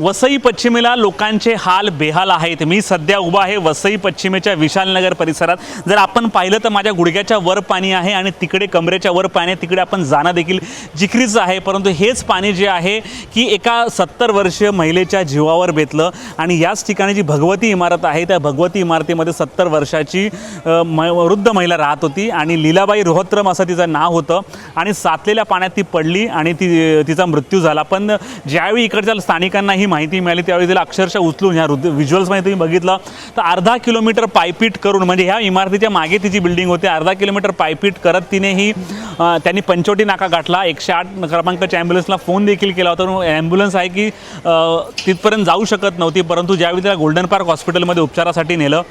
वसई पश्चिमेला लोकांचे हाल बेहाल आहेत. मी सध्या उभा आहे वसई पश्चिमेच्या विशालनगर परिसरात. जर आपण पाहिलं तर माझ्या गुडघ्याच्या वर पाणी आहे आणि तिकडे कमरेच्या वर पाणी आहे. तिकडे आपण जाणं देखील जिकरीचं आहे. परंतु हेच पाणी जे आहे की एका सत्तर वर्षीय महिलेच्या जीवावर बेतलं आणि याच ठिकाणी जी भगवती इमारत आहे त्या भगवती इमारतीमध्ये सत्तर वर्षाची म वृद्ध महिला राहत होती आणि लीलाबाई रोहत्रम असं तिचं नाव होतं आणि साचलेल्या पाण्यात ती पडली आणि ती तिचा मृत्यू झाला. पण ज्यावेळी इकडच्या स्थानिकांना ही माहिती मिळाली त्यावेळी तिला अक्षरशः उचलून ह्या व्हिज्युअल्समध्ये तुम्ही बघितलं. तर अर्धा किलोमीटर पायपीट करून म्हणजे ह्या इमारतीच्या मागे तिची बिल्डिंग होती अर्धा किलोमीटर पायपीट करत तिने ही त्यांनी पंचवटी नाका गाठला. एकशे आठ क्रमांकाच्या ॲम्ब्युलन्सला फोन देखील केला होता. ॲम्ब्युलन्स आहे की तिथपर्यंत जाऊ शकत नव्हती परंतु ज्यावेळी तिला गोल्डन पार्क हॉस्पिटलमध्ये उपचारासाठी नेलं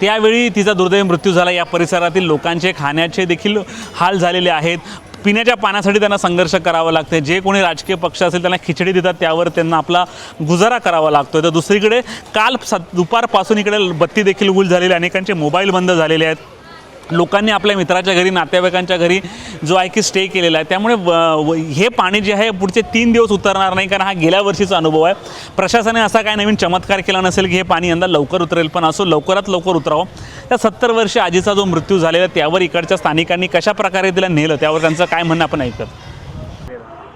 त्यावेळी तिचा दुर्दैवी मृत्यू झाला. या परिसरातील लोकांचे खाण्याचे देखील हाल झालेले आहेत. पिण्याच्या पाण्यासाठी त्यांना संघर्ष करावा लागते जे कोणी राजकीय पक्ष असेल त्यांना खिचडी देतात त्यावर त्यांना आपला गुजारा करावा लागतो तर दुसरीकडे काल स दुपारपासून इकडे बत्ती देखील गुल झालेली आहे. अनेकांचे मोबाईल बंद झालेले आहेत. लोकांनी आपल्या मित्राच्या घरी नातेवाईकांच्या घरी जो आहे की स्टे केलेला आहे. त्यामुळे हे पाणी जे आहे पुढचे तीन दिवस उतरणार नाही कारण हा गेल्या वर्षीचा अनुभव आहे. प्रशासनाने असा काय नवीन चमत्कार केला नसेल की हे पाणी यंदा लवकर उतरेल पण असो लवकरात लवकर उतरावं. त्या सत्तर वर्ष आजीचा जो मृत्यू झालेला आहे, त्यावर इकडच्या स्थानिकांनी कशा प्रकारे तिला नेलं? त्यावर त्यांचं काय म्हणणं आपण ऐकत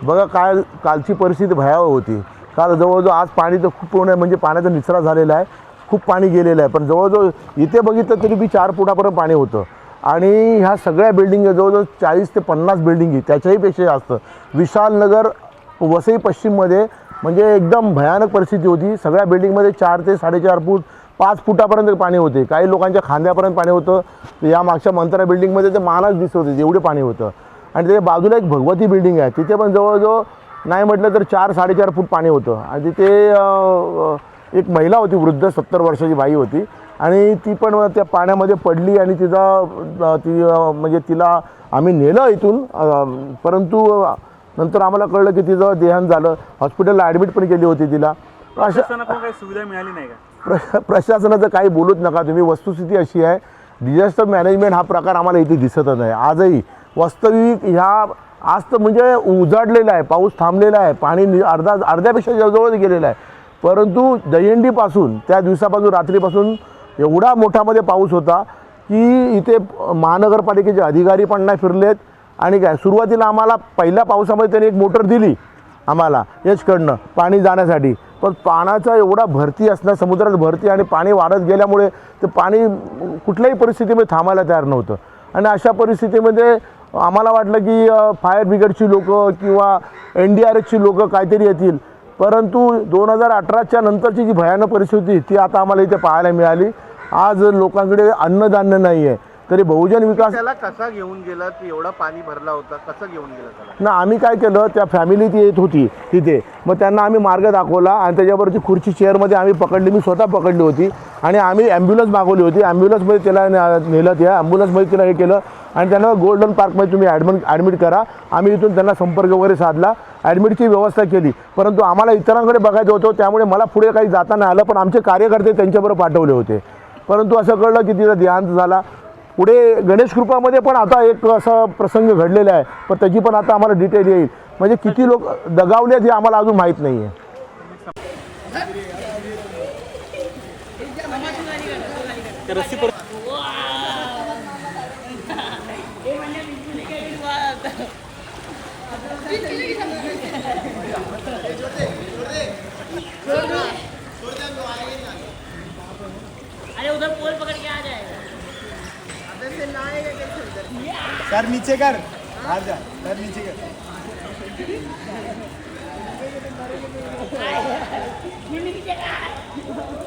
बघा काल कालची परिस्थिती भयावह होती. काल जवळजवळ आज पाणी तर खूप पूर्ण म्हणजे पाण्याचा निचरा झालेला आहे. खूप पाणी गेलेलं आहे. पण जवळजवळ इथे बघितलं तरी बी चार फुटापर्यंत पाणी होतं. आणि ह्या सगळ्या बिल्डिंग जवळजवळ चाळीस ते पन्नास बिल्डिंगी त्याच्याही पेक्षा जास्त. विशालनगर वसई पश्चिममध्ये म्हणजे एकदम भयानक परिस्थिती होती. सगळ्या बिल्डिंगमध्ये चार ते साडेचार फूट पाच फुटापर्यंत पाणी होते. काही लोकांच्या खांद्यापर्यंत पाणी होतं. या मागच्या मंत्रा बिल्डिंगमध्ये ते मानच दिसत होते एवढे पाणी होतं. आणि त्याच्या बाजूला एक भगवती बिल्डिंग आहे. तिथे पण जवळजवळ नाही म्हटलं तर चार साडेचार फूट पाणी होतं. आणि तिथे एक महिला होती वृद्ध सत्तर वर्षाची बाई होती. आणि ती पण त्या पाण्यामध्ये पडली आणि तिचा ती म्हणजे तिला आम्ही नेलं इथून. परंतु नंतर आम्हाला कळलं की तिचं देहांत झालं. हॉस्पिटलला ॲडमिट पण केली होती तिला. अशा काही सुविधा मिळाली नाही का? प्रशासनाचं काही बोलूच नका तुम्ही. वस्तुस्थिती अशी आहे. डिझास्टर मॅनेजमेंट हा प्रकार आम्हाला इथे दिसतच नाही. आजही वास्तविक ह्या आज तर म्हणजे उजाडलेला आहे. पाऊस थांबलेला आहे. पाणी अर्धा अर्ध्यापेक्षा जवळच गेलेलं आहे. परंतु दहीहंडीपासून त्या दिवसापासून रात्रीपासून एवढा मोठामध्ये पाऊस होता की इथे महानगरपालिकेचे अधिकारी पण नाही फिरलेत. आणि काय सुरुवातीला आम्हाला पहिल्या पावसामध्ये त्यांनी एक मोटर दिली आम्हाला याचकडनं पाणी जाण्यासाठी. पण पाण्याचा एवढा भरती असणार समुद्रात भरती आणि पाणी वाढत गेल्यामुळे ते पाणी कुठल्याही परिस्थितीमध्ये थांबायला तयार नव्हतं. आणि अशा परिस्थितीमध्ये आम्हाला वाटलं की फायर ब्रिगेडची लोकं किंवा एन डी आर एफची लोकं काहीतरी येतील. परंतु दोन हजार अठराच्या नंतरची जी भयानक परिस्थिती ती आता आम्हाला इथे पाहायला मिळाली. आज लोकांकडे अन्नधान्य नाही आहे तरी बहुजन विकास त्याला कसा घेऊन गेला? की एवढा पाणी भरला होता. कसं घेऊन गेला त्याला? ना आम्ही काय केलं? त्या फॅमिली ती येत होती तिथे मग त्यांना आम्ही मार्ग दाखवला आणि त्याच्यावरती खुर्ची चेअरमध्ये आम्ही पकडली. मी स्वतः पकडली होती. आणि आम्ही ॲम्ब्युलन्स मागवली होती. ॲम्ब्युलन्समध्ये त्याला न- नेलं त्या. ॲम्ब्युलन्समध्ये तिला हे केलं. आणि त्यांना गोल्डन पार्कमध्ये तुम्ही ॲडमिट ॲडमिट करा. आम्ही इथून त्यांना संपर्क वगैरे साधला. ॲडमिटची व्यवस्था केली. परंतु आम्हाला इतरांकडे बघायचं होतं त्यामुळे मला पुढे काही जाता नाही आलं पण आमचे कार्यकर्ते त्यांच्याबरोबर पाठवले होते. परंतु असं कळलं की तिचा देहांत झाला. पुढे गणेश कृपामध्ये पण आता एक असा प्रसंग घडलेला आहे. पण त्याची पण आता आम्हाला डिटेल येईल. म्हणजे किती लोक दगावले हे आम्हाला अजून माहीत नाही आहे अरे उधर पोल पकड़ के आ जाएगा कर, नीचे कर। बाहर जा, कर, नीचे कर। नीचे का